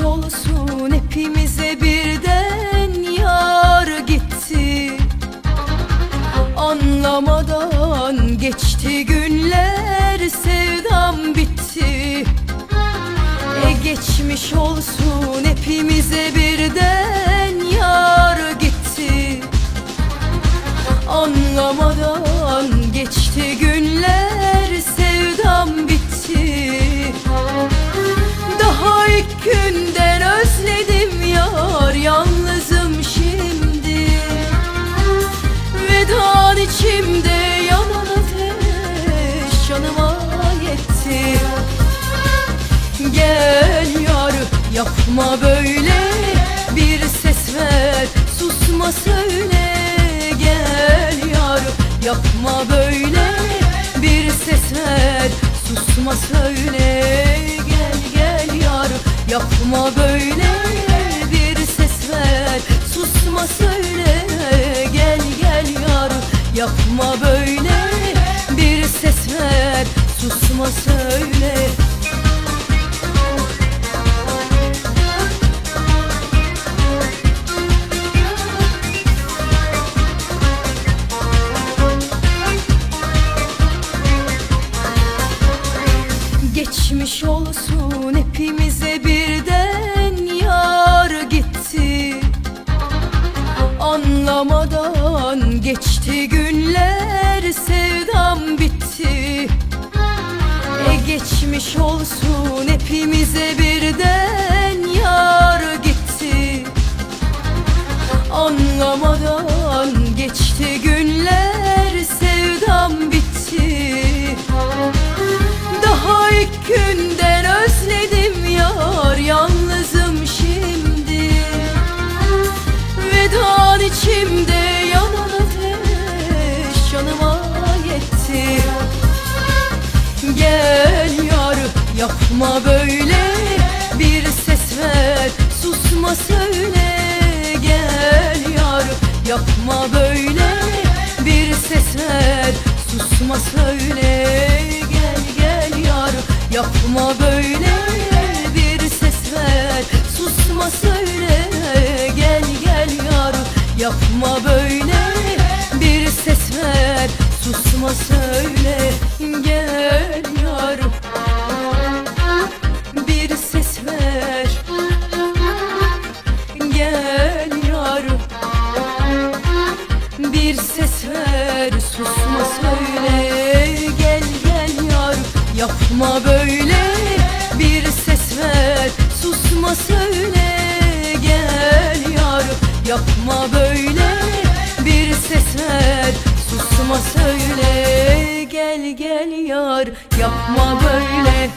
olsun hepimize birden yar gitti. Anlamadan geçti günler sevdam bitti. E geçmiş olsun hepimize birden yapma böyle bir ses ver. Susma söyle Gel yar yapma böyle bir ses ver. Susma söyle Gel gel yar yapma böyle bir ses ver. Susma söyle Gel gel yar yapma böyle bir ses ver. Susma söyle Geçmiş susma söyle Gel yar. Yapma böyle bir ses ver. Susma söyle Gel gel yar. Yapma böyle bir ses ver. Susma söyle Gel gel yar. Yapma böyle bir ses ver. Susma söyle Gel yar yapma böyle bir ses ver. Susma söyle Gel yar. Yapma böyle bir ses ver. Susma söyle Gel gel yar. Yapma böyle